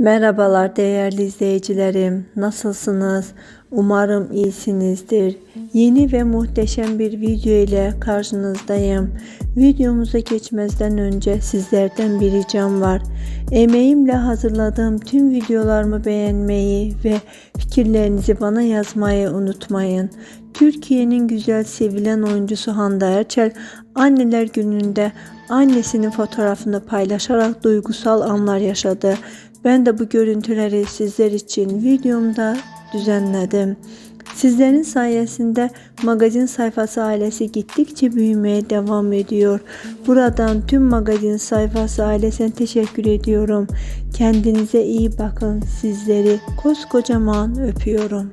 Merhabalar değerli izleyicilerim. Nasılsınız? Umarım iyisinizdir. Yeni ve muhteşem bir video ile karşınızdayım. Videomuza geçmezden önce sizlerden bir ricam var. Emeğimle hazırladığım tüm videolarımı beğenmeyi ve fikirlerinizi bana yazmayı unutmayın. Türkiye'nin güzel sevilen oyuncusu Hande Erçel anneler gününde annesinin fotoğrafını paylaşarak duygusal anlar yaşadı. Ben de bu görüntüleri sizler için videomda düzenledim. Sizlerin sayesinde magazin sayfası ailesi gittikçe büyümeye devam ediyor. Buradan tüm magazin sayfası ailesine teşekkür ediyorum. Kendinize iyi bakın. Sizleri koskocaman öpüyorum.